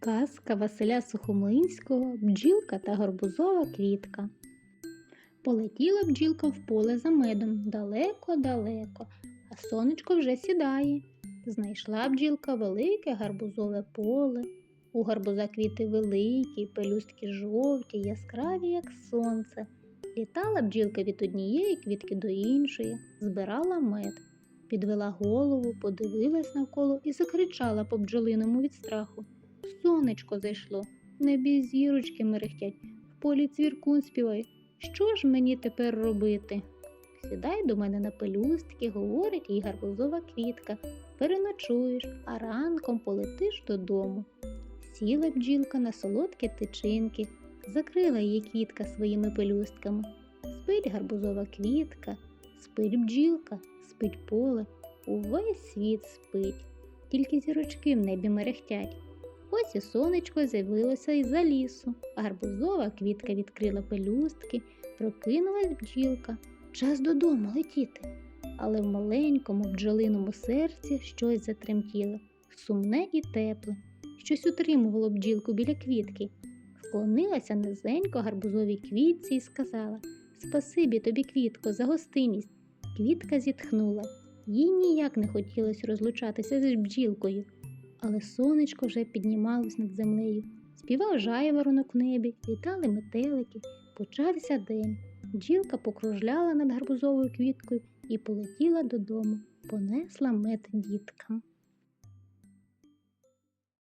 Казка Василя Сухомлинського Бджілка та гарбузова квітка. Полетіла бджілка в поле за медом далеко-далеко, а сонечко вже сідає. Знайшла бджілка велике гарбузове поле. У гарбуза квіти великі, пелюстки жовті, яскраві, як сонце. Літала бджілка від однієї квітки до іншої, збирала мед, підвела голову, подивилась навколо і закричала по бджолиному від страху. Сонечко зайшло, в небі зірочки мерехтять, в полі цвіркун співає. Що ж мені тепер робити? Сідай до мене на пелюстки, говорить їй гарбузова квітка. Переночуєш, а ранком полетиш додому. Сіла бджілка на солодкі тичинки, закрила її квітка своїми пелюстками. Спить гарбузова квітка, спить бджілка, спить поле, увесь світ спить, тільки зірочки в небі мерехтять. Ось і сонечко з'явилося із-за лісу, гарбузова квітка відкрила пелюстки, прокинулась бджілка. Час додому летіти. Але в маленькому бджолиному серці щось затремтіло, сумне і тепле, щось утримувало бджілку біля квітки. Вклонилася низенько гарбузовій квітці і сказала Спасибі тобі, квітко, за гостинність. Квітка зітхнула. Їй ніяк не хотілося розлучатися з бджілкою, але сонечко вже піднімалось над землею. Співав жайворонок в небі, літали метелики, почався день. Джілка покружляла над гарбузовою квіткою і полетіла додому, понесла мед діткам.